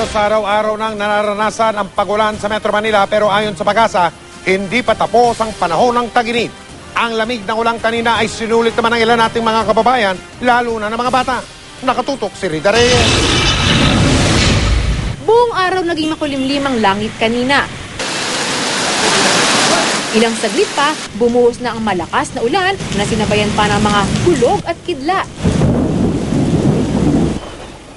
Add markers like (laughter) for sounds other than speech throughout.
Halos araw-araw nang nararanasan ang pagulan sa Metro Manila pero ayon sa pag-asa, hindi pa tapos ang panahon ng taginit. Ang lamig ng ulang kanina ay sinulit naman ng ilan nating mga kababayan, lalo na ng mga bata. Nakatutok si Rida Reyes. Buong araw naging makulimlim ang langit kanina. Ilang saglit pa, bumuhos na ang malakas na ulan na sinabayan pa ng mga hulog at kidlat.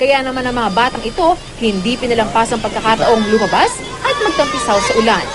Kaya naman ang mga batang ito, hindi pinalampas ang pagkakataong lumabas at magtampisaw sa ulan. (laughs)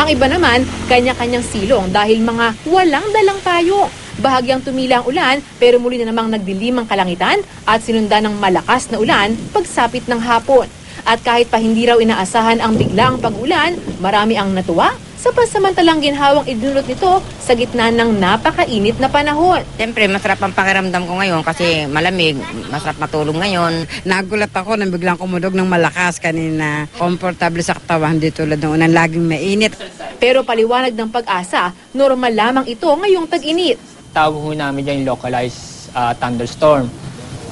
Ang iba naman, kanya-kanyang silong dahil mga walang dalang payong. Bahagyang tumila ang ulan pero muli na namang nagdilim ang kalangitan at sinundan ng malakas na ulan pagsapit ng hapon. At kahit pa hindi raw inaasahan ang biglang pag-ulan, marami ang natuwa sa pansamantalang ginhawang idinulot nito sa gitna ng napakainit na panahon. Siyempre, masarap ang pakiramdam ko ngayon kasi malamig, masarap matulog ngayon. Nagulat ako nang biglang kumudog ng malakas kanina. Komportable sa katawan, di tulad ng unang laging mainit. Pero paliwanag ng pag-asa, normal lamang ito ngayong tag-init. tawag ho namin dyan yung localized ah, thunderstorm.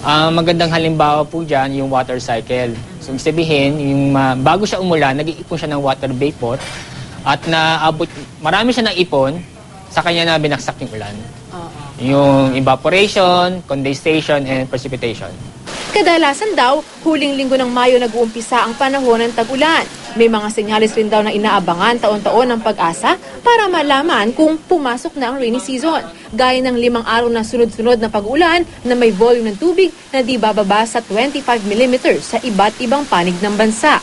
Ang magandang halimbawa po dyan, yung water cycle. So, ibig sabihin, yung, ah, bago siya umulan, nag-iipon siya ng water vapor at naabot, marami siya ng ipon, sa kanya na binaksak yung ulan. Yung evaporation, condensation, and precipitation. Kadalasan daw, huling linggo ng Mayo nag-uumpisa ang panahon ng tag-ulan. May mga senyales rin daw na inaabangan taon-taon ng pag-asa para malaman kung pumasok na ang rainy season. Gaya ng limang araw na sunod-sunod na pag-ulan na may volume ng tubig na di bababa sa 25 mm sa iba't ibang panig ng bansa.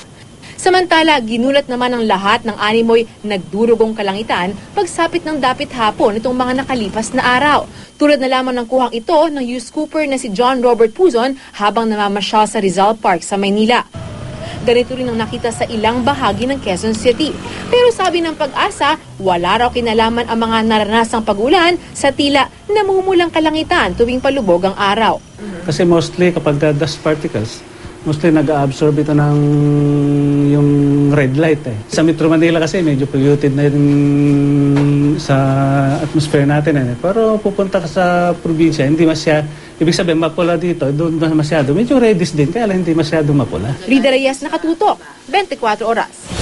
Samantala, ginulat naman ng lahat ng animoy nagdurugong kalangitan pagsapit ng dapit hapon itong mga nakalipas na araw. Tulad na lamang ng kuhang ito ng youth scooper na si John Robert Puzon habang namamasyal sa Rizal Park sa Maynila. Ganito rin ang nakita sa ilang bahagi ng Quezon City. Pero sabi ng pag-asa, wala raw kinalaman ang mga naranasang pag-ulan sa tila namumulang kalangitan tuwing palubog ang araw. Kasi mostly kapag dust particles, mostly nag-absorb ito ng yung red light eh. Sa Metro Manila kasi medyo polluted na yung sa atmosphere natin eh. Pero pupunta ka sa probinsya, hindi masya, ibig sabihin mapula dito, doon masyado. Medyo reddish din, kaya lang hindi masyado mapula. Rida Reyes nakatutok, 24 oras.